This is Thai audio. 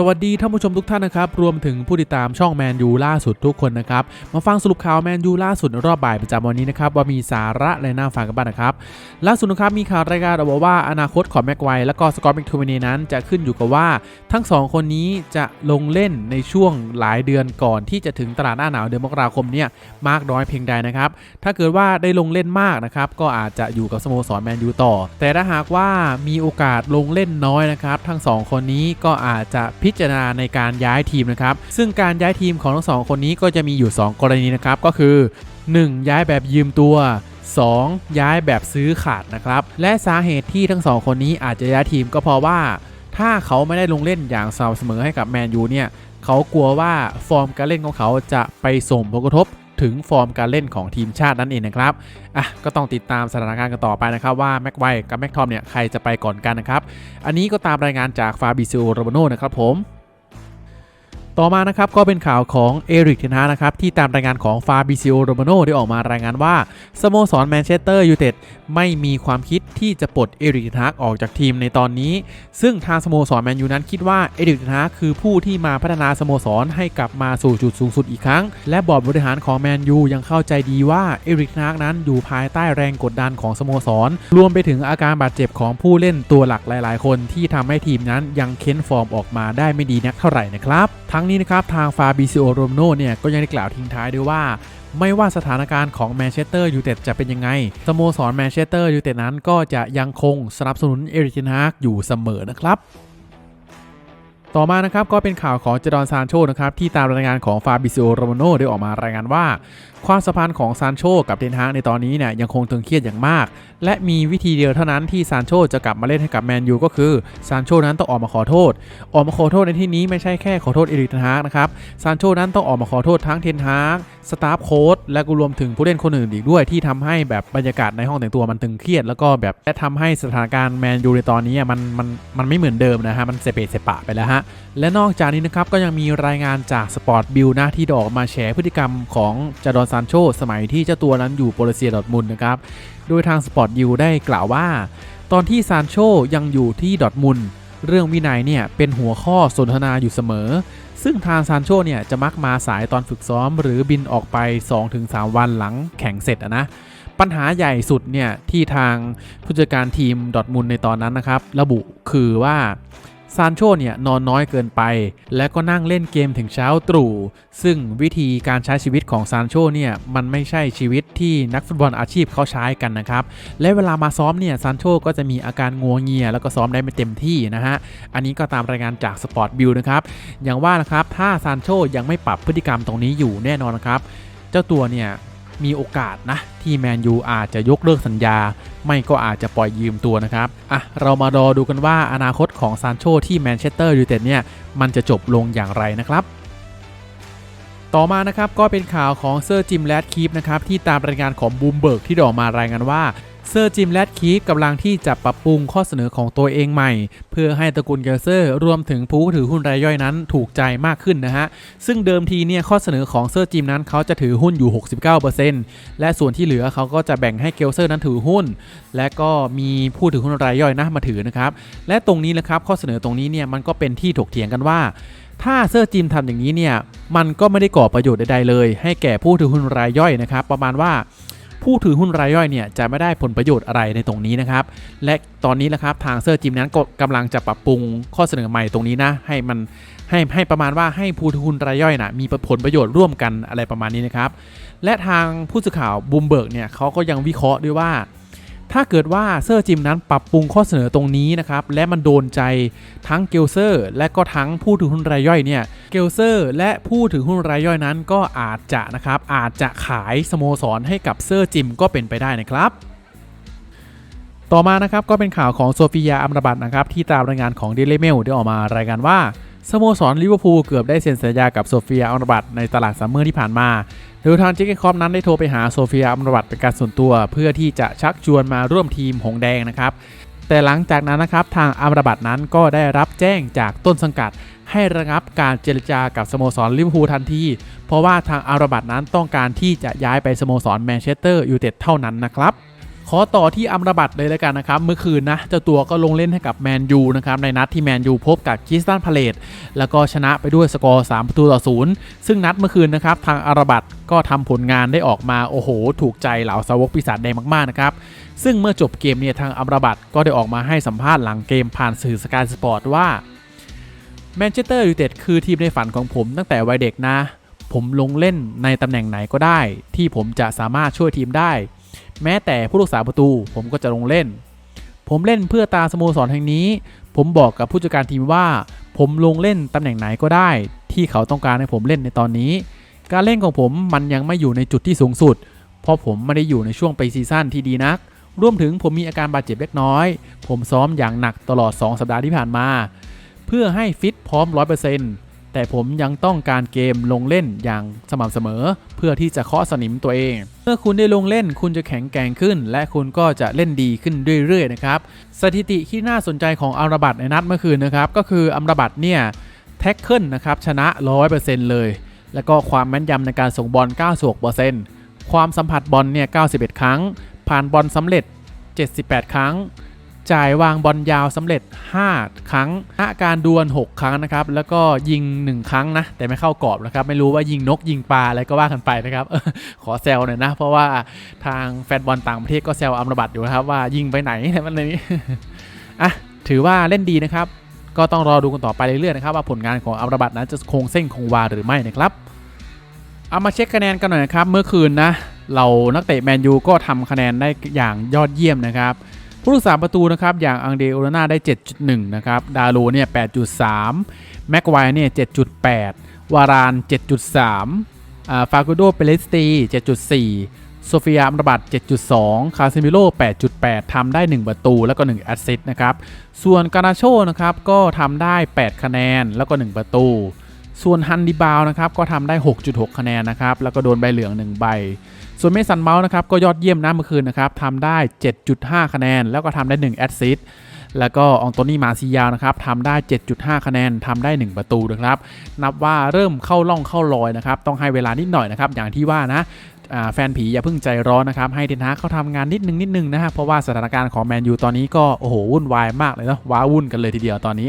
สวัสดีท่านผู้ชมทุกท่านนะครับ รวมถึงผู้ติดตามช่องแมนยูล่าสุดทุกคนนะครับ มาฟังสรุปข่าวแมนยูล่าสุดรอบบ่ายประจำวันนี้นะครับ ว่ามีสาระอะไรน่าฟังกันบ้างนะครับ ล่าสุดนะครับมีข่าวรายงานออกมาว่าอนาคตของแม็กไวและก็สกอตแม็กทูมินีนั้นจะขึ้นอยู่กับว่า ทั้งสองคนนี้จะลงเล่นในช่วงหลายเดือนก่อนที่จะถึงตลาดหน้าหนาวเดือนมกราคมเนี่ยมากน้อยเพียงใดนะครับถ้าเกิดว่าได้ลงเล่นมากนะครับก็อาจจะอยู่กับสโมสรแมนยูต่อ แต่ถ้าหากว่ามีโอกาสลงเล่นน้อยนะครับทั้งสองคนนี้ก็อาจจะพิจารณาในการย้ายทีมนะครับ ซึ่งการย้ายทีมของทั้งสองคนนี้ก็จะมีอยู่ 2 กรณีนะครับ ก็คือ 1. ย้ายแบบยืมตัว 2. ย้ายแบบซื้อขาดนะครับ และสาเหตุที่ทั้งสองคนนี้อาจจะย้ายทีมก็เพราะว่า ถ้าเขาไม่ได้ลงเล่นอย่างสม่ำเสมอให้กับแมนยูเนี่ยเขากลัวว่าฟอร์มการเล่นของเขาจะไปส่งผลกระทบ ถึงฟอร์มการเล่นของทีมชาตินั่นเองนะครับอะก็ต้องติดตามสถานการณ์กันต่อไปนะครับว่าแม็กไวกับแม็กทอมเนี่ยใครจะไปก่อนกันนะครับอันนี้ก็ตามรายงานจากฟาบิซิโอโรบโนนะครับผม ต่อมานะครับก็เป็นข่าวของเอริกเทนฮานะครับที่ตามรายงานของฟาบิซิโอโรมาโนได้ออกมารายงานว่าสโมสรแมนเชสเตอร์ยูไนเต็ดไม่มีความคิดที่จะปลดเอริกเทนฮากออกจากทีมในตอนนี้ ซึ่งทางสโมสรแมนยูนั้นคิดว่าเอริกเทนฮากคือผู้ที่มาพัฒนาสโมสรให้กลับมาสู่จุดสูงสุดอีกครั้ง และบอร์ดบริหารของแมนยูยังเข้าใจดีว่าเอริกเทนฮากนั้นอยู่ภายใต้แรงกดดันของสโมสร รวมไปถึงอาการบาดเจ็บของผู้เล่นตัวหลักหลาย ๆ คนที่ทำให้ทีมนั้นยังเค้นฟอร์มออกมาได้ไม่ดีนักเท่าไหร่นะครับทั้งนี้นะครับทางฟาบิซิโอโรมโนเนี่ยก็ยังได้กล่าวทิ้งท้ายด้วยว่า ไม่ว่าสถานการณ์ของแมนเชสเตอร์ยูไนเต็ดจะเป็นยังไงสโมสรแมนเชสเตอร์ยูไนเต็ดนั้นก็จะยังคงสนับสนุนเอริกเทนฮากอยู่เสมอนะครับต่อมานะครับก็เป็นข่าวของเจดอนซานโชนะครับที่ตามรายงานของฟาบิซิโอโรมโนได้ออกมารายงานว่าความสัมพันธ์ของซานโชกับเทนฮากในตอนนี้เนี่ยยังคงตึงเครียดอย่างมาก และมีวิธีเดียวเท่านั้นที่ซานโชจะกลับมาเล่นให้กับแมนยูก็คือซานโชนั้นต้องออกมาขอโทษ ออกมาขอโทษในที่นี้ไม่ใช่แค่ขอโทษเอริกเทนฮากนะครับซานโชนั้นต้องออกมาขอโทษทั้งเทนฮากสตาฟโค้ชและก็รวมถึงผู้เล่นคนอื่นอีกด้วยที่ทำให้แบบบรรยากาศในห้องแต่งตัวมันตึงเครียด แล้วก็แบบและทำให้สถานการณ์แมนยูในตอนนี้มันมันมันไม่เหมือนเดิมนะฮะมันเสเปะเสปะไปแล้วฮะและนอกจากนี้นะครับก็ยังมีรายงานจากสปอร์ตบิลนะที่ดออกมาแฉพฤติกรรมของจาดอนซานโชสมัยที่เจ้าตัวนั้นอยู่โปรเซียดอทมุนนะครับ โดยทางสปอร์ตบิลได้กล่าวว่า ตอนที่ซานโชยังอยู่ที่ดอทมุนเรื่องวินัยเนี่ยเป็นหัวข้อสนทนาอยู่เสมอ ซึ่งทางซานโชเนี่ยจะมักมาสายตอนฝึกซ้อม หรือบินออกไป 2-3 วันหลังแข่งเสร็จอะนะปัญหาใหญ่สุดเนี่ยที่ทางผู้จัดการทีมดอทมุนในตอนนั้นนะครับ ระบุคือว่า ซานโชเนี่ยนอนน้อยเกินไป และก็นั่งเล่นเกมถึงเช้าตรู่ ซึ่งวิธีการใช้ชีวิตของซานโชเนี่ยมันไม่ใช่ชีวิตที่นักฟุตบอลอาชีพเขาใช้กันนะครับ และเวลามาซ้อมเนี่ยซานโชก็จะมีอาการงัวเงีย แล้วก็ซ้อมได้ไม่เต็มที่นะฮะ อันนี้ก็ตามรายงานจากสปอร์ตบิลนะครับ อย่างว่านะครับถ้าซานโชยังไม่ปรับพฤติกรรมตรงนี้อยู่แน่นอนนะครับ เจ้าตัวเนี่ย มีโอกาสนะที่แมนยูอาจจะยกเลิกสัญญา ไม่ก็อาจจะปล่อยยืมตัวนะครับอะเรามารอดูกันว่าอนาคตของซานโชที่แมนเชสเตอร์ยูไนเต็ดเนี่ยมันจะจบลงอย่างไรนะครับต่อมานะครับก็เป็นข่าวของเซอร์จิมแรดคีฟนะครับที่ตามรายงานของบูมเบิร์กที่ได้ออกมารายงานว่า เซอร์จิมแรดคีฟกำลังที่จะปรับปรุงข้อเสนอของตัวเองใหม่ เพื่อให้ตระกูลเกลเซอร์รวมถึงผู้ถือหุ้นรายย่อยนั้นถูกใจมากขึ้นนะฮะ ซึ่งเดิมทีเนี่ยข้อเสนอของเซอร์จิมนั้นเขาจะถือหุ้นอยู่ 69%และส่วนที่เหลือเขาก็จะแบ่งให้เกลเซอร์นั้นถือหุ้น และก็มีผู้ถือหุ้นรายย่อยนะมาถือนะครับและตรงนี้นะครับข้อเสนอตรงนี้เนี่ยมันก็เป็นที่ถกเถียงกันว่าถ้าเซอร์จิมทำอย่างนี้เนี่ย มันก็ไม่ได้ก่อประโยชน์ใดๆเลย ให้แก่ผู้ถือหุ้นรายย่อยนะครับ ประมาณว่า ผู้ถือหุ้นรายย่อยเนี่ยจะไม่ได้ผลประโยชน์อะไรในตรงนี้นะครับ และตอนนี้นะครับทางเซอร์จิมนั้นก็กำลังจะปรับปรุงข้อเสนอใหม่ตรงนี้นะให้มันให้ให้ประมาณว่าให้ผู้ถือหุ้นรายย่อยนะมีผลประโยชน์ร่วมกันอะไรประมาณนี้นะครับ และทางผู้สื่อข่าวบูมเบิร์กเนี่ยเขาก็ยังวิเคราะห์ด้วยว่า ถ้าเกิดว่าเซอร์จิมนั้นปรับปรุงข้อเสนอตรงนี้นะครับ และมันโดนใจทั้งเกลเซอร์ และก็ทั้งผู้ถือหุ้นรายย่อยเนี่ย เกลเซอร์ และผู้ถือหุ้นรายย่อยนั้นก็อาจจะนะครับอาจจะขายสโมสรให้กับเซอร์จิมก็เป็นไปได้นะครับต่อมานะครับก็เป็นข่าวของโซฟียาอัมรบัตนะครับที่ตามรายงานของเดลิเมลได้ออกมารายงานว่า สโมสรลิเวอร์พูลเกือบได้เซ็นสัญญากับโซเฟียอัมราบัตในตลาดซัมเมอร์ที่ผ่านมาโดยทางเจคเกคอมนั้นได้โทรไปหาโซเฟียอัมรบัตเป็นการส่วนตัวเพื่อที่จะชักชวนมาร่วมทีมหงแดงนะครับ แต่หลังจากนั้นนะครับทางอัมรบัตนั้นก็ได้รับแจ้งจากต้นสังกัด ให้ระงับการเจรจากับสโมสรลิเวอร์พูลทันที เพราะว่าทางอัมรบัตนั้นต้องการที่จะย้ายไปสโมสรแมนเชสเตอร์ยูไนเต็ดเท่านั้นนะครับ ขอต่อที่อัมรบัตเลยแล้วกันนะครับเมื่อคืนนะเจ้าตัวก็ลงเล่นให้กับแมนยูนะครับในนัดที่แมนยูพบกับคิสตันพาเลตแล้วก็ชนะไปด้วยสกอร์ 3 ประตูต่อศูนย์ซึ่งนัดเมื่อคืนนะครับทางอัมรบัตก็ทำผลงานได้ออกมาโอ้โห ถูกใจเหล่าสาวกปีศาจแดงมากๆนะครับซึ่งเมื่อจบเกมเนี่ยทางอัมรบัตก็ได้ออกมาให้สัมภาษณ์หลังเกมผ่านสื่อสกายสปอร์ตว่าแมนเชสเตอร์ยูไนเต็ดคือทีมในฝันของผมตั้งแต่วัยเด็กนะ ผมลงเล่นในตำแหน่งไหนก็ได้ ที่ผมจะสามารถช่วยทีมได้ แม้แต่ผู้รักษาประตู ผมก็จะลงเล่น ผมเล่นเพื่อตาสโมสรแห่งนี้ ผมบอกกับผู้จัดการทีมว่า ผมลงเล่นตำแหน่งไหนก็ได้ ที่เขาต้องการให้ผมเล่นในตอนนี้ การเล่นของผมมันยังไม่อยู่ในจุดที่สูงสุด เพราะผมไม่ได้อยู่ในช่วงไปซีซั่นที่ดีนัก รวมถึงผมมีอาการบาดเจ็บเล็กน้อย ผมซ้อมอย่างหนักตลอด 2 สัปดาห์ที่ผ่านมา เพื่อให้ฟิตพร้อม 100% แต่ผมยังต้องการเกมลงเล่นอย่างสม่ำเสมอ เพื่อที่จะเคาะสนิมตัวเอง เมื่อคุณได้ลงเล่นคุณจะแข็งแกร่งขึ้น และคุณก็จะเล่นดีขึ้นเรื่อยๆนะครับสถิติที่น่าสนใจของอัมรบัตในนัดเมื่อคืนนะครับก็คืออัมรบัตเนี่ยแท็กเกิลนะครับชนะ 100%เลย แล้วก็ความแม่นยำในการส่งบอล 96%ความสัมผัสบอลเนี่ย91 ครั้ง ผ่านบอลสำเร็จ 78 ครั้ง จ่ายวางบอลยาวสำเร็จ 5 ครั้งณการดวล 6 ครั้งนะครับ แล้วก็ยิง 1 ครั้งนะ แต่ไม่เข้ากรอบนะครับ ไม่รู้ว่ายิงนกยิงปลาอะไรก็ว่ากันไปนะครับ ขอแซวหน่อยนะ เพราะว่าทางแฟนบอลต่างประเทศก็แซวอัมรบัตอยู่นะครับว่ายิงไปไหนมันเลยอะถือว่าเล่นดีนะครับ ก็ต้องรอดูกันต่อไปเรื่อยๆนะครับว่าผลงานของอัมรบัตนั้นจะคงเส้นคงวาหรือไม่นะครับเอามาเช็คคะแนนกันหน่อยนะครับเมื่อคืนนะเรานักเตะแมนยูก็ทำคะแนนได้อย่างยอดเยี่ยมนะครับ ผู้รักษาประตูนะครับอย่างอังเดโอลาน่าได้ 7.1 นะครับดาโลเนี่ย 8.3 แม็กไวร์เนี่ย 7.8 วาราน 7.3อ่าฟาโกโดเปเลสตี 7.4 โซเฟียอัมรบัต7.2 คาซิมิโล 8.8 ทำได้ 1 ประตูแล้วก็ 1 แอสซิสต์นะครับ ส่วนกานาโชนะครับก็ทำได้ 8 คะแนนแล้วก็ 1 ประตู ส่วนฮันดิบาวนะครับก็ทำได้ 6.6 คะแนนนะครับ แล้วก็โดนใบเหลือง 1 ใบ ส่วนเมสันเมาส์นะครับก็ยอดเยี่ยมนะเมื่อคืนนะครับทำได้ 7.5 คะแนน แล้วก็ทำได้ 1 แอสซิสต์แล้วก็องโตนี่มาซิยาวนะครับทำได้ 7.5 คะแนนทำได้ 1 ประตูนะครับ นับว่าเริ่มเข้าล่องเข้ารอยนะครับ ต้องให้เวลานิดหน่อยนะครับ อย่างที่ว่านะแฟนผีอย่าเพิ่งใจร้อนนะครับ ให้เทนฮาเขาทำงานนิดนึงนิดนึงนะฮะเพราะว่าสถานการณ์ของแมนยูตอนนี้ก็โอ้โหวุ่นวายมากเลยเนาะว้าวุ่นกันเลยทีเดียวตอนนี้